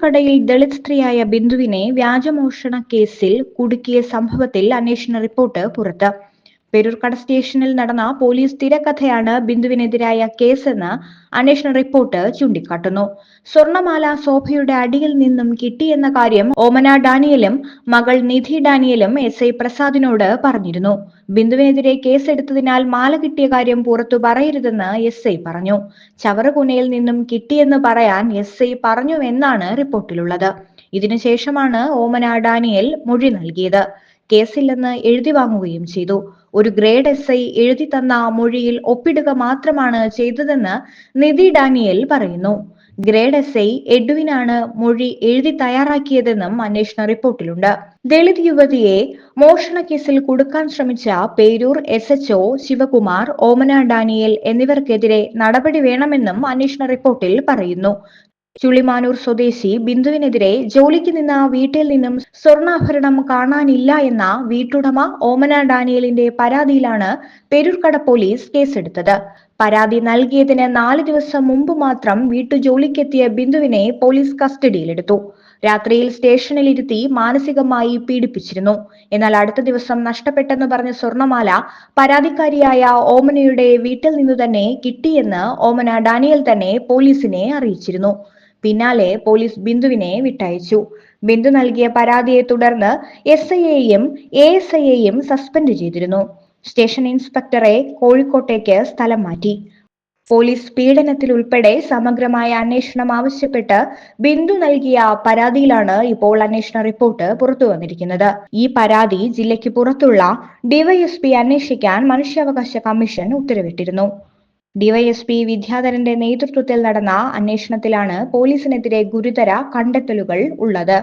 പേരൂർക്കടയിൽ ദളിത് സ്ത്രീയായ ബിന്ദുവിനെ വ്യാജമോഷണ കേസിൽ കുടുക്കിയ സംഭവത്തിൽ അന്വേഷണ റിപ്പോർട്ട് പുറത്ത്. പേരൂർക്കട സ്റ്റേഷനിൽ നടന്ന പോലീസ് തിരക്കഥയാണ് ബിന്ദുവിനെതിരായ കേസെന്ന് അന്വേഷണ റിപ്പോർട്ട് ചൂണ്ടിക്കാട്ടുന്നു. സ്വർണമാല ശോഭയുടെ അടിയിൽ നിന്നും കിട്ടിയെന്ന കാര്യം ഓമന ഡാനിയലും മകൾ നിധി ഡാനിയലും എസ് ഐ പ്രസാദിനോട് പറഞ്ഞിരുന്നു. ബിന്ദുവിനെതിരെ കേസെടുത്തതിനാൽ മാല കിട്ടിയ കാര്യം പുറത്തു പറയരുതെന്ന് എസ് ഐ പറഞ്ഞു. ചവറുകുനയിൽ നിന്നും കിട്ടിയെന്ന് പറയാൻ എസ് ഐ പറഞ്ഞുവെന്നാണ് റിപ്പോർട്ടിലുള്ളത്. ഇതിനുശേഷമാണ് ഓമന ഡാനിയൽ മൊഴി നൽകിയത്. കേസില്ലെന്ന് എഴുതി വാങ്ങുകയും ചെയ്തു. ഒരു ഗ്രേഡ് എസ് ഐ എഴുതി തന്ന മൊഴിയിൽ ഒപ്പിടുക മാത്രമാണ് ചെയ്തതെന്ന് നിധി ഡാനിയൽ പറയുന്നു. ഗ്രേഡ് എസ് ഐ എഡ്വിനാണ് മൊഴി എഴുതി തയ്യാറാക്കിയതെന്നും അന്വേഷണ റിപ്പോർട്ടിലുണ്ട്. ദളിത് യുവതിയെ മോഷണ കേസിൽ കൊടുക്കാൻ ശ്രമിച്ച Peroor S H O Sivakumar Omana Daniel എന്നിവർക്കെതിരെ നടപടി വേണമെന്നും അന്വേഷണ റിപ്പോർട്ടിൽ പറയുന്നു. ചുള്ളിമാനൂർ സ്വദേശി ബിന്ദുവിനെതിരെ ജോലിക്ക് നിന്ന വീട്ടിൽ നിന്നും സ്വർണാഭരണം കാണാനില്ല എന്ന വീട്ടുടമ ഓമന ഡാനിയലിന്റെ പരാതിയിലാണ് പെരൂർക്കട പോലീസ് കേസെടുത്തത്. പരാതി നൽകിയതിന് നാല് ദിവസം മുമ്പ് മാത്രം വീട്ടുജോലിക്കെത്തിയ ബിന്ദുവിനെ പോലീസ് കസ്റ്റഡിയിലെടുത്തു. രാത്രിയിൽ സ്റ്റേഷനിലിരുത്തി മാനസികമായി പീഡിപ്പിച്ചിരുന്നു. എന്നാൽ അടുത്ത ദിവസം നഷ്ടപ്പെട്ടെന്ന് പറഞ്ഞ സ്വർണമാല പരാതിക്കാരിയായ ഓമനയുടെ വീട്ടിൽ നിന്നു തന്നെ കിട്ടിയെന്ന് ഓമന ഡാനിയൽ തന്നെ പോലീസിനെ അറിയിച്ചിരുന്നു. പിന്നാലെ പോലീസ് ബിന്ദുവിനെ വിട്ടയച്ചു. ബിന്ദു നൽകിയ പരാതിയെ തുടർന്ന് എസ് ഐയെയും എ എസ് ഐയെയും സസ്പെൻഡ് ചെയ്തിരുന്നു. സ്റ്റേഷൻ ഇൻസ്പെക്ടറെ കോഴിക്കോട്ടേക്ക് സ്ഥലം മാറ്റി. പോലീസ് പീഡനത്തിൽ ഉൾപ്പെടെ സമഗ്രമായ അന്വേഷണം ആവശ്യപ്പെട്ട് ബിന്ദു നൽകിയ പരാതിയിലാണ് ഇപ്പോൾ അന്വേഷണ റിപ്പോർട്ട് പുറത്തു വന്നിരിക്കുന്നത്. ഈ പരാതി ജില്ലയ്ക്ക് പുറത്തുള്ള ഡിവൈഎസ്പി അന്വേഷിക്കാൻ മനുഷ്യാവകാശ കമ്മീഷൻ ഉത്തരവിട്ടിരുന്നു. ഡിവൈഎസ്പി വിദ്യാധരന്റെ നേതൃത്വത്തിൽ നടന്ന അന്വേഷണത്തിലാണ് പോലീസിനെതിരെ ഗുരുതര കണ്ടെത്തലുകൾ ഉള്ളത്.